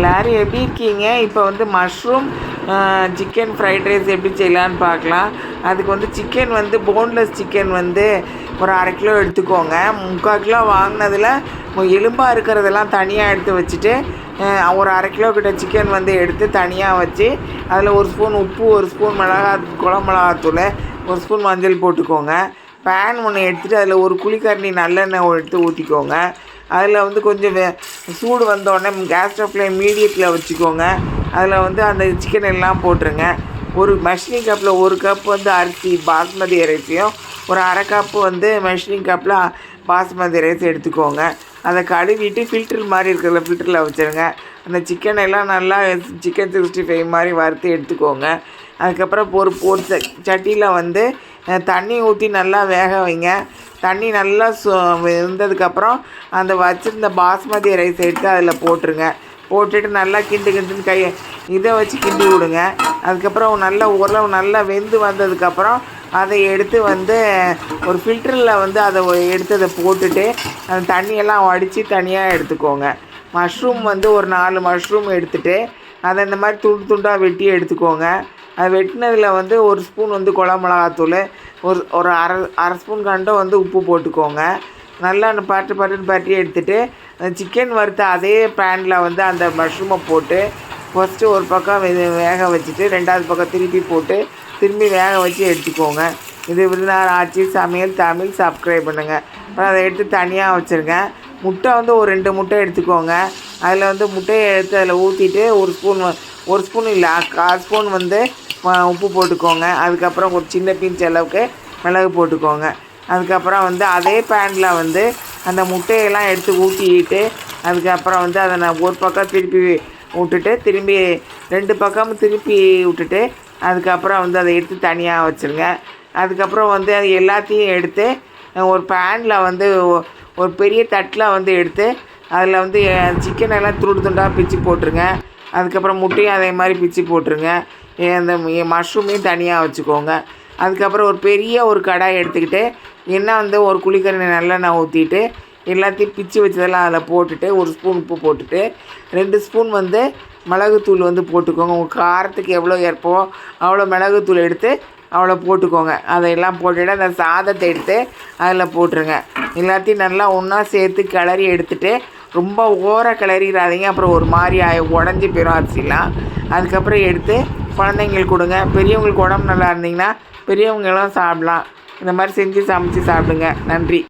எல்லோரும் எப்படி இருக்கீங்க? இப்போ வந்து மஷ்ரூம் சிக்கன் ஃப்ரைட் ரைஸ் எப்படி செய்யலான்னு பார்க்கலாம். அதுக்கு வந்து சிக்கன் வந்து போன்லெஸ் சிக்கன் வந்து ஒரு அரை கிலோ எடுத்துக்கோங்க. முக்கால் கிலோ வாங்கினதில் எலும்பாக இருக்கிறதெல்லாம் தனியாக எடுத்து வச்சுட்டு ஒரு அரை கிலோ கிட்ட சிக்கன் வந்து எடுத்து தனியாக வச்சு அதில் ஒரு ஸ்பூன் உப்பு ஒரு ஸ்பூன் மிளகா குளமிளகாத்தூள் ஒரு ஸ்பூன் மஞ்சள் போட்டுக்கோங்க. பேன் ஒன்று எடுத்துகிட்டு அதில் ஒரு குழிக்கரண்டி நல்லெண்ணெய் எடுத்து ஊற்றிக்கோங்க அதில் வந்து கொஞ்சம் வே சூடு வந்தோடனே கேஸ் ஸ்டவ்ல மீடியத்தில் வச்சுக்கோங்க. அதில் வந்து அந்த சிக்கன் எல்லாம் போட்டுருங்க. ஒரு மெஷரிங் கப்பில் ஒரு கப் வந்து அரிசி பாஸ்மதி அரிசியும் ஒரு அரை கப்பு வந்து மெஷரிங் கப்பில் பாஸ்மதி ரைஸ் எடுத்துக்கோங்க. அதை கழுவிட்டு ஃபில்டர் மாதிரி இருக்கிற ஃபில்டரில் வச்சுருங்க. அந்த சிக்கன் எல்லாம் நல்லா சிக்கன் சிக்ஸ்டி ஃபைவ் மாதிரி வறுத்து எடுத்துக்கோங்க. அதுக்கப்புறம் ஒரு ஒரு ச- சட்டியில் வந்து தண்ணி ஊற்றி நல்லா வேக வைங்க. தண்ணி நல்லா சு வெந்ததுக்கப்புறம் அந்த வச்சுருந்த பாஸ்மதி ரைஸ் எடுத்து அதில் போட்டுருங்க. போட்டுட்டு நல்லா கிண்டு கிண்டுன்னு கையை இதை வச்சு கிண்டி விடுங்க. அதுக்கப்புறம் நல்லா ஓரளவு நல்லா வெந்து வந்ததுக்கப்புறம் அதை எடுத்து வந்து ஒரு ஃபில்டரில் வந்து அதை எடுத்து அதை போட்டுட்டு அந்த தண்ணியெல்லாம் வடித்து தனியாக எடுத்துக்கோங்க. மஷ்ரூம் வந்து ஒரு நாலு மஷ்ரூம் எடுத்துகிட்டு அதை இந்த மாதிரி துண்டு துண்டாக வெட்டி எடுத்துக்கோங்க. அது வெட்டினதில் வந்து ஒரு ஸ்பூன் வந்து குழம்பு மிளகாத்தூள் ஒரு ஒரு அரை அரை ஸ்பூன் கண்டம் வந்து உப்பு போட்டுக்கோங்க. நல்லா அந்த பட்டு பட்டுன்னு பட்டி எடுத்துகிட்டு அந்த சிக்கன் வறுத்த அதே பேனில் வந்து அந்த மஷ்ரூமை போட்டு ஃபஸ்ட்டு ஒரு பக்கம் வே- வேக வச்சுட்டு ரெண்டாவது பக்கம் திருப்பி போட்டு திரும்பி வேக வச்சு எடுத்துக்கோங்க. இது விருதுநகர் ஆட்சி சமையல் தமிழ் சப்ஸ்கிரைப் பண்ணுங்கள் அப்புறம் அதை எடுத்து தனியாக வச்சுருங்க. முட்டை வந்து ஒரு ரெண்டு முட்டை எடுத்துக்கோங்க. அதில் வந்து முட்டையை எடுத்து அதில் ஊற்றிட்டு ஒரு ஸ்பூன் ஒரு ஸ்பூன் இல்லை கால் ஸ்பூன் வந்து உப்பு போட்டுக்கோங்க. அதுக்கப்புறம் ஒரு சின்ன பிஞ்ச் அளவுக்கு மிளகு போட்டுக்கோங்க. அதுக்கப்புறம் வந்து அதே பேனில் வந்து அந்த முட்டையெல்லாம் எடுத்து ஊற்றிட்டு அதுக்கப்புறம் வந்து அதை நான் ஒரு பக்கம் திருப்பி விட்டுட்டு திரும்பி ரெண்டு பக்கமும் திருப்பி விட்டுட்டு அதுக்கப்புறம் வந்து அதை எடுத்து தனியாக வச்சுருங்க. அதுக்கப்புறம் வந்து அது எல்லாத்தையும் எடுத்து ஒரு பேனில் வந்து ஒரு பெரிய தட்டில் வந்து எடுத்து அதில் வந்து சிக்கன் எல்லாம் துண்டு துண்டாக பிச்சு போட்டுருங்க. அதுக்கப்புறம் முட்டையும் அதே மாதிரி பிச்சு போட்டுருங்க. அந்த மஷ்ரூமையும் தனியாக வச்சுக்கோங்க. அதுக்கப்புறம் ஒரு பெரிய ஒரு கடாய் எடுத்துக்கிட்டு எண்ணெய் வந்து ஒரு குழிக்கரணை நல்லெண்ணெய் ஊற்றிட்டு எல்லாத்தையும் பிச்சு வச்சதெல்லாம் அதில் போட்டுட்டு ஒரு ஸ்பூன் உப்பு போட்டுட்டு ரெண்டு ஸ்பூன் வந்து மிளகுத்தூள் வந்து போட்டுக்கோங்க. உங்கள் காரத்துக்கு எவ்வளோ ஏற்போ அவ்வளோ மிளகுத்தூள் எடுத்து அவ்வளோ போட்டுக்கோங்க. அதையெல்லாம் போட்டுட்டு அந்த சாதத்தை எடுத்து அதில் போட்டுருங்க. எல்லாத்தையும் நல்லா ஒன்றா சேர்த்து கிளறி எடுத்துகிட்டு ரொம்ப ஓர கிளறிடாதீங்க அப்புறம் ஒரு மாதிரி ஆயி உடஞ்சி போயிடும் அரிசிலாம். அதுக்கப்புறம் எடுத்து குழந்தைங்களுக்கு கொடுங்க. பெரியவங்களுக்கு உடம்பு நல்லா இருந்தீங்கன்னா பெரியவங்களும் சாப்பிட்லாம். இந்த மாதிரி செஞ்சு சமைச்சு சாப்பிடுங்க. நன்றி.